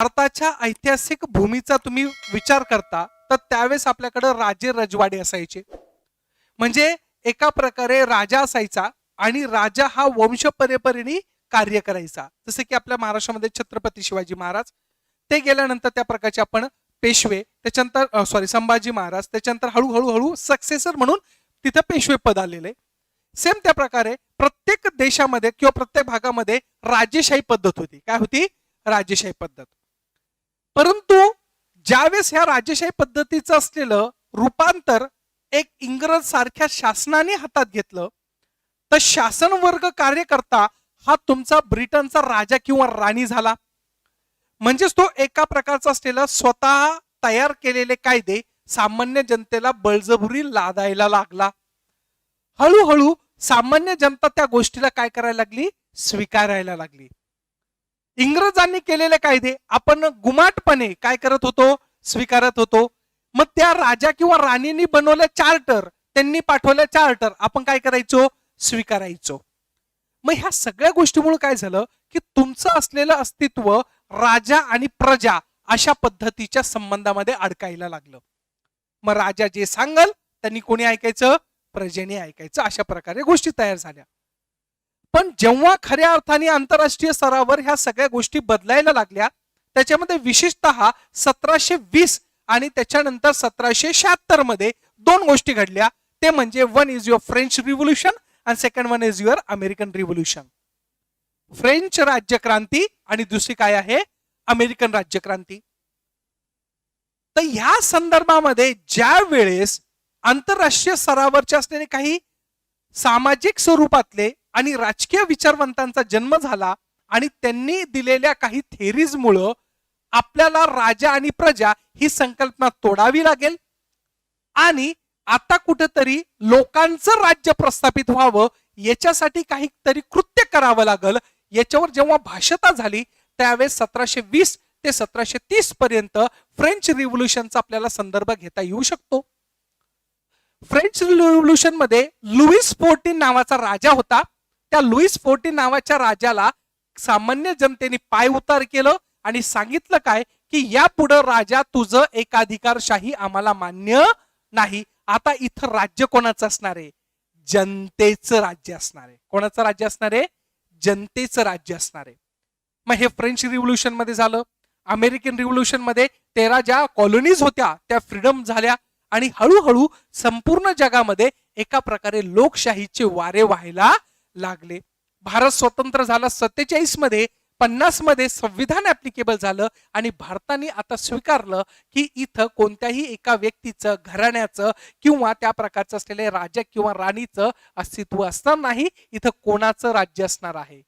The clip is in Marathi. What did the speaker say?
भारताच्या ऐतिहासिक भूमीचा तुम्ही विचार करता तर त्यावेळेस आपल्याकडे राजे रजवाडे असायचे. म्हणजे एका प्रकारे राजा असायचा आणि राजा हा वंश परंपरेने कार्य करायचा. जसं की आपल्या महाराष्ट्रामध्ये छत्रपती शिवाजी महाराज ते गेल्यानंतर त्या प्रकारचे आपण पेशवे त्याच्यानंतर सॉरी संभाजी महाराज त्याच्यानंतर हळूहळू हळू सक्सेसर म्हणून तिथं पेशवे पद आलेले. सेम त्या प्रकारे प्रत्येक देशामध्ये किंवा प्रत्येक भागामध्ये राजेशाही पद्धत होती. काय होती? राजेशाही पद्धत. परंतु ज्यावेळेस ह्या राजेशाही पद्धतीचं असलेलं रूपांतर एक इंग्रज सारख्या शासनाने हातात घेतलं तर शासन वर्ग कार्यकर्ता हा तुमचा ब्रिटनचा राजा किंवा राणी झाला. म्हणजेच तो एका प्रकारचा असलेला स्वतः तयार केलेले कायदे सामान्य जनतेला बळजबुरी लादायला लागला. हळूहळू सामान्य जनता त्या गोष्टीला काय करायला लागली? स्वीकारायला लागली. इंग्रजांनी केलेले कायदे आपण गुमाटपणे काय करत होतो? स्वीकारत होतो. मग त्या राजा किंवा राणींनी बनवल्या चार्टर त्यांनी पाठवल्या चार्टर. आपण काय करायचो? स्वीकारायचो. मग ह्या सगळ्या गोष्टीमुळे काय झालं? की तुमचं असलेलं अस्तित्व राजा आणि प्रजा अशा पद्धतीच्या संबंधामध्ये अडकायला लागलं. मग राजा जे सांगल त्यांनी कोणी ऐकायचं? प्रजेने ऐकायचं. अशा प्रकारे गोष्टी तयार झाल्या. पण जेव्हा खऱ्या अर्थाने आंतरराष्ट्रीय स्तरावर ह्या सगळ्या गोष्टी बदलायला लागल्या त्याच्यामध्ये विशेषतः सतराशे वीस आणि त्याच्यानंतर सतराशे शहात्तरमध्ये दोन गोष्टी घडल्या. ते म्हणजे one is your French revolution आणि second one is your American revolution French राज्यक्रांती आणि दुसरी काय आहे? अमेरिकन राज्यक्रांती. तर ह्या संदर्भामध्ये ज्या वेळेस आंतरराष्ट्रीय स्तरावरचे असलेले काही सामाजिक स्वरूपातले आणि राजकीय विचारवंतांचा जन्म झाला आणि त्यांनी दिलेल्या काही थेरीजमुळं आपल्याला राजा आणि प्रजा ही संकल्पना तोडावी लागेल. आणि आता कुठेतरी लोकांचं राज्य प्रस्थापित व्हावं याच्यासाठी काहीतरी कृत्य करावं लागल. याच्यावर जेव्हा भाषता झाली त्यावेळेस सतराशे वीस ते सतराशे तीस पर्यंत फ्रेंच रिव्होल्युशनचा आपल्याला संदर्भ घेता येऊ शकतो. फ्रेंच रिव्होल्युशनमध्ये लुईस फोर्टीन नावाचा राजा होता. त्या लुईस फोर्टी नावाच्या राजाला सामान्य जनतेने पाय उतार केलं आणि सांगितलं काय की यापुढं राजा तुझं एकाधिकारशाही आम्हाला मान्य नाही. आता इथं राज्य कोणाचं असणार आहे? जनतेचं राज्य असणार आहे. कोणाचं राज्य असणार आहे? जनतेचं राज्य असणार आहे. मग हे फ्रेंच रिव्होल्युशनमध्ये झालं. अमेरिकन रिव्होल्युशनमध्ये तेरा ज्या कॉलनीज होत्या त्या फ्रीडम झाल्या आणि हळूहळू संपूर्ण जगामध्ये एका प्रकारे लोकशाहीचे वारे व्हायला लागले. भारत स्वतंत्र झाला सत्तेचाळीसमध्ये पन्नासमध्ये संविधान ऍप्लिकेबल झालं आणि भारताने आता स्वीकारलं की इथं कोणत्याही एका व्यक्तीचं घराण्याचं किंवा त्या प्रकारचं असलेले राजा किंवा राणीचं अस्तित्व असणार नाही इथं कोणाचं राज्य असणार आहे?